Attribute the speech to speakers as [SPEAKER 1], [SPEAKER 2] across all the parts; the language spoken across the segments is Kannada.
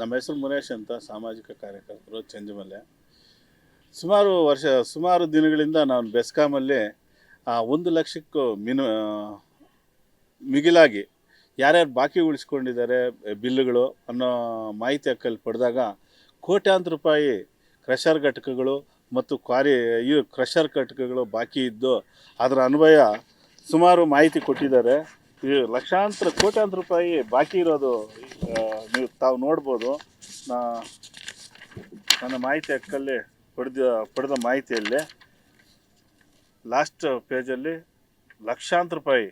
[SPEAKER 1] ನಮ್ಮ ಹೆಸರು ಮುನೇಶ್ ಅಂತ ಸಾಮಾಜಿಕ ಕಾರ್ಯಕರ್ತರು ಚಂಜಮಲ್ಲೆ ಸುಮಾರು ವರ್ಷ, ಸುಮಾರು ದಿನಗಳಿಂದ ನಾನು ಬೆಸ್ಕಾಮಲ್ಲಿ ಒಂದು ಲಕ್ಷಕ್ಕೂ ಮಿನು ಮಿಗಿಲಾಗಿ ಯಾರ್ಯಾರು ಬಾಕಿ ಉಳಿಸ್ಕೊಂಡಿದ್ದಾರೆ, ಬಿಲ್ಲುಗಳು ಅನ್ನೋ ಮಾಹಿತಿ ಹಕ್ಕಲ್ಲಿ ಪಡೆದಾಗ ಕೋಟ್ಯಾಂತರ ರೂಪಾಯಿ ಕ್ರಷರ್ ಘಟಕಗಳು ಮತ್ತು ಕ್ವಾರಿ, ಇವು ಕ್ರಷರ್ ಘಟಕಗಳು ಬಾಕಿ ಇದ್ದು ಅದರ ಅನ್ವಯ ಸುಮಾರು ಮಾಹಿತಿ ಕೊಟ್ಟಿದ್ದಾರೆ. ಲಕ್ಷಾಂತರ, ಕೋಟ್ಯಾಂತರ ರೂಪಾಯಿ ಬಾಕಿ ಇರೋದು ನೀವು ತಾವು ನೋಡ್ಬೋದು. ನಾ, ನನ್ನ ಮಾಹಿತಿ ಹಕ್ಕಲ್ಲಿ ಪಡೆದ ಪಡೆದ ಮಾಹಿತಿಯಲ್ಲಿ ಲಾಸ್ಟ್ ಪೇಜಲ್ಲಿ ಲಕ್ಷಾಂತರ ರೂಪಾಯಿ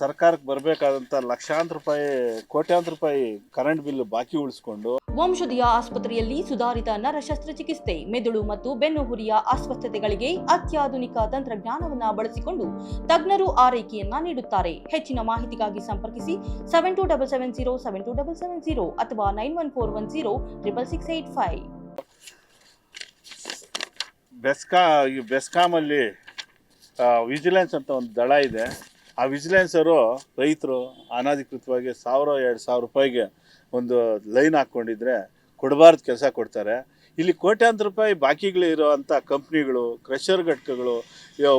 [SPEAKER 1] ಸರ್ಕಾರಕ್ಕೆ ಬರಬೇಕಾದಂಥ ಲಕ್ಷಾಂತರ ರೂಪಾಯಿ, ಕೋಟ್ಯಾಂತರ ರೂಪಾಯಿ ಕರೆಂಟ್ ಬಿಲ್ ಬಾಕಿ ಉಳಿಸ್ಕೊಂಡು
[SPEAKER 2] ವಂಶದಿಯ ಆಸ್ಪತ್ರೆಯಲ್ಲಿ ಸುಧಾರಿತ ನರ ಶಸ್ತ್ರಚಿಕಿತ್ಸೆ ಮೆದುಳು ಮತ್ತು ಬೆನ್ನುಹುರಿಯ ಅಸ್ವಸ್ಥತೆಗಳಿಗೆ ಅತ್ಯಾಧುನಿಕ ತಂತ್ರಜ್ಞಾನವನ್ನು ಬಳಸಿಕೊಂಡು ತಜ್ಞರು ಆರೈಕೆಯನ್ನ ನೀಡುತ್ತಾರೆ. ಹೆಚ್ಚಿನ ಮಾಹಿತಿಗಾಗಿ ಸಂಪರ್ಕಿಸಿ seven two double seven zero seven two double seven zero ಅಥವಾ nine one four one zero triple six eight five
[SPEAKER 1] ಬೆಸ್ಕಾ, ಈ ಬೆಸ್ಕಾಮಲ್ಲಿ ವಿಜಿಲೆನ್ಸ್ ಅಂತ ಒಂದು ದಳ ಇದೆ. ಆ ವಿಜಿಲೆನ್ಸರು ರೈತರು ಅನಧಿಕೃತವಾಗಿ ಸಾವಿರ, ಎರಡು ಸಾವಿರ ರೂಪಾಯಿಗೆ ಒಂದು ಲೈನ್ ಹಾಕ್ಕೊಂಡಿದ್ರೆ ಕೊಡಬಾರ್ದು ಕೆಲಸ ಕೊಡ್ತಾರೆ. ಇಲ್ಲಿ ಕೋಟ್ಯಾಂತರ ರೂಪಾಯಿ ಬಾಕಿಗಳು ಇರೋವಂಥ ಕಂಪ್ನಿಗಳು, ಕ್ರಷರ್ ಘಟಕಗಳು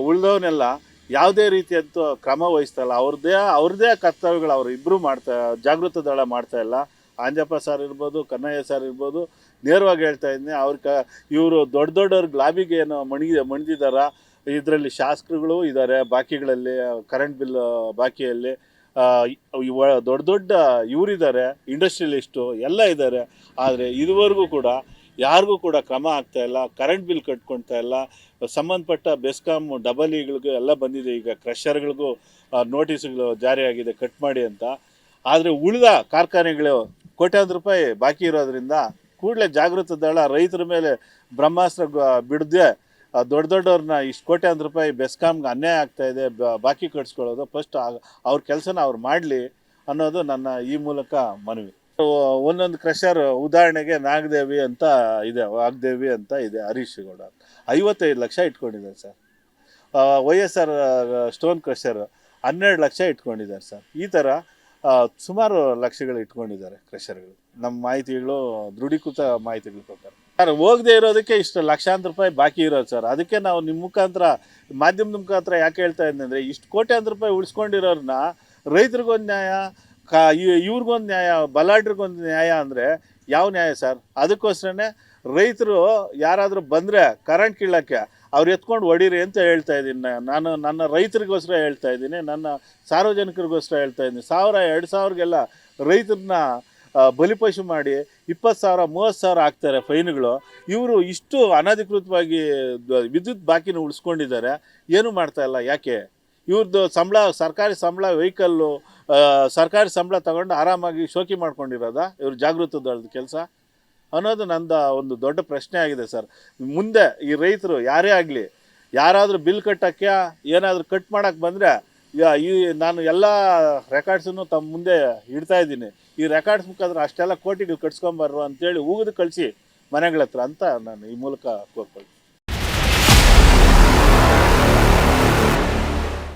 [SPEAKER 1] ಉಳಿದವನ್ನೆಲ್ಲ ಯಾವುದೇ ರೀತಿಯಂತೂ ಕ್ರಮ ವಹಿಸ್ತಾಯಿಲ್ಲ ಅವ್ರದ್ದೇ ಅವ್ರದ್ದೇ ಕರ್ತವ್ಯಗಳು ಅವರು ಇಬ್ಬರೂ ಮಾಡ್ತಾ, ಜಾಗೃತ ದಳ ಮಾಡ್ತಾ ಇಲ್ಲ. ಆಂಜಪ್ಪ ಸರ್ ಇರ್ಬೋದು, ಕನ್ನಯ್ಯ ಸರ್ ಇರ್ಬೋದು, ನೇರವಾಗಿ ಹೇಳ್ತಾ ಇದ್ದೀನಿ ಅವ್ರ ಕ, ಇವರು ದೊಡ್ಡ ದೊಡ್ಡವ್ರಿಗೆ ಲಾಬಿಗೆ ಏನೋ ಮಣಗಿ ಇದರಲ್ಲಿ ಶಾಸಕರುಗಳು ಇದ್ದಾರೆ ಬಾಕಿಗಳಲ್ಲಿ ಕರೆಂಟ್ ಬಿಲ್ ಬಾಕಿಯಲ್ಲಿ. ದೊಡ್ಡ ದೊಡ್ಡ ಇವರಿದ್ದಾರೆ, ಇಂಡಸ್ಟ್ರಿಯಲಿಸ್ಟು ಎಲ್ಲ ಇದ್ದಾರೆ. ಆದರೆ ಇದುವರೆಗೂ ಕೂಡ ಯಾರಿಗೂ ಕೂಡ ಕ್ರಮ ಆಗ್ತಾ ಇಲ್ಲ, ಕರೆಂಟ್ ಬಿಲ್ ಕಟ್ಕೊಳ್ತಾ ಇಲ್ಲ. ಸಂಬಂಧಪಟ್ಟ ಬೆಸ್ಕಾಮ್ ಡಬಲ್ ಇಗಳಿಗೂ ಎಲ್ಲ ಬಂದಿದೆ. ಈಗ ಕ್ರಷರ್ಗಳಿಗೂ ನೋಟಿಸ್ಗಳು ಜಾರಿಯಾಗಿದೆ, ಕಟ್ ಮಾಡಿ ಅಂತ. ಆದರೆ ಉಳಿದ ಕಾರ್ಖಾನೆಗಳು ಕೋಟ್ಯಾಂತರ ರೂಪಾಯಿ ಬಾಕಿ ಇರೋದ್ರಿಂದ ಕೂಡಲೇ ಜಾಗೃತ ದಳ ರೈತರ ಮೇಲೆ ಬ್ರಹ್ಮಾಸ್ತ್ರ ಬಿಡದೆ ದೊಡ್ಡ ದೊಡ್ಡವ್ರನ್ನ ಇಷ್ಟು ಕೋಟ್ಯಾಂತರ ರೂಪಾಯಿ ಬೆಸ್ಕಾಮ್ಗೆ ಅನ್ಯಾಯ ಆಗ್ತಾ ಇದೆ ಬಾಕಿ ಕಟ್ಸ್ಕೊಳ್ಳೋದು ಫಸ್ಟ್ ಅವ್ರ ಕೆಲಸನ ಅವ್ರು ಮಾಡಲಿ ಅನ್ನೋದು ನನ್ನ ಈ ಮೂಲಕ ಮನವಿ. ಒಂದೊಂದು ಕ್ರಷರ್ ಉದಾಹರಣೆಗೆ ನಾಗದೇವಿ ಅಂತ ಇದೆ, ವಾಗ್ದೇವಿ ಅಂತ ಇದೆ, ಹರೀಶ್ ಗೌಡ. ಐವತ್ತೈದು ಲಕ್ಷ ಇಟ್ಕೊಂಡಿದ್ದಾರೆ sir. Y S R stone crusher ಹನ್ನೆರಡು ಲಕ್ಷ ಇಟ್ಕೊಂಡಿದ್ದಾರೆ ಸರ್. ಈ ಥರ ಸುಮಾರು ಲಕ್ಷಗಳು ಇಟ್ಕೊಂಡಿದ್ದಾರೆ ಕ್ರಷರ್ಗಳು ನಮ್ಮ ಮಾಹಿತಿಗಳು, ದೃಢೀಕೃತ ಮಾಹಿತಿಗಳು ಪ್ರಕಾರ. ಸರ್, ಹೋಗದೆ ಇರೋದಕ್ಕೆ ಇಷ್ಟು ಲಕ್ಷಾಂತರ ರೂಪಾಯಿ ಬಾಕಿ ಇರೋದು ಸರ್. ಅದಕ್ಕೆ ನಾವು ನಿಮ್ಮ ಮುಖಾಂತರ, ಮಾಧ್ಯಮದ ಮುಖಾಂತರ ಯಾಕೆ ಹೇಳ್ತಾ ಇದ್ದೀನಿ ಅಂದರೆ, ಇಷ್ಟು ಕೋಟ್ಯಾಂತರ ರೂಪಾಯಿ ಉಳಿಸ್ಕೊಂಡಿರೋರನ್ನ ರೈತರಿಗೊಂದು ನ್ಯಾಯ, ಕಾ ಇವ್ರಿಗೊಂದು ನ್ಯಾಯ ಬಲಾಢ್ರಿಗೊಂದು ನ್ಯಾಯ ಅಂದರೆ ಯಾವ ನ್ಯಾಯ ಸರ್? ಅದಕ್ಕೋಸ್ಕರನೇ ರೈತರು ಯಾರಾದರೂ ಬಂದರೆ ಕರೆಂಟ್ ಕೀಳಕ್ಕೆ ಅವ್ರು ಎತ್ಕೊಂಡು ಹೊಡೀರಿ ಅಂತ ಹೇಳ್ತಾ ಇದ್ದೀನಿ. ನಾನು ನನ್ನ ರೈತರಿಗೋಸ್ಕರ ಹೇಳ್ತಾ ಇದ್ದೀನಿ, ನನ್ನ ಸಾರ್ವಜನಿಕರಿಗೋಸ್ಕರ ಹೇಳ್ತಾ ಇದ್ದೀನಿ. ಸಾವಿರ, ಎರಡು ಸಾವಿರಗೆಲ್ಲ ರೈತರನ್ನ ಬಲಿಪಶು ಮಾಡಿ ಇಪ್ಪತ್ತು ಸಾವಿರ, ಮೂವತ್ತು ಸಾವಿರ ಆಗ್ತಾರೆ ಫೈನ್ಗಳು. ಇವರು ಇಷ್ಟು ಅನಧಿಕೃತವಾಗಿ ವಿದ್ಯುತ್ ಬಾಕಿನ ಉಳಿಸ್ಕೊಂಡಿದ್ದಾರೆ. ಏನು ಮಾಡ್ತಾ ಇಲ್ಲ, ಯಾಕೆ? ಇವ್ರದ್ದು ಸಂಬಳ, ಸರ್ಕಾರಿ ಸಂಬಳ, ವೆಹಿಕಲ್ಲು ಸರ್ಕಾರಿ ಸಂಬಳ ತಗೊಂಡು ಆರಾಮಾಗಿ ಶೋಕಿ ಮಾಡ್ಕೊಂಡಿರೋದಾ? ಇವ್ರ ಜಾಗೃತ ಕೆಲಸ? ಅನ್ನೋದು ನಂದ ಒಂದು ದೊಡ್ಡ ಪ್ರಶ್ನೆ ಆಗಿದೆ ಸರ್. ಮುಂದೆ ಈ ರೈತರು ಯಾರೇ ಆಗಲಿ, ಯಾರಾದರೂ ಬಿಲ್ ಕಟ್ಟೋಕ್ಕೆ ಏನಾದರೂ ಕಟ್ ಮಾಡೋಕ್ಕೆ ಬಂದರೆ ಈ ನಾನು ಎಲ್ಲ ರೆಕಾರ್ಡ್ಸನ್ನು ತಮ್ಮ ಮುಂದೆ ಇಡ್ತಾ ಇದ್ದೀನಿ. ಈ ರೆಕಾರ್ಡ್ಸ್ ಮುಖಾಂತರ ಅಷ್ಟೆಲ್ಲ ಕೋಟಿಗಳು ಕಟ್ಸ್ಕೊಂಬರ್ರು ಅಂತೇಳಿ ಉಗಿದು ಕಳಿಸಿ ಮನೆಗಳ ಹತ್ರ ಅಂತ ನಾನು ಈ ಮೂಲಕ ಕೋರ್ಕೊಳ್ಳಿ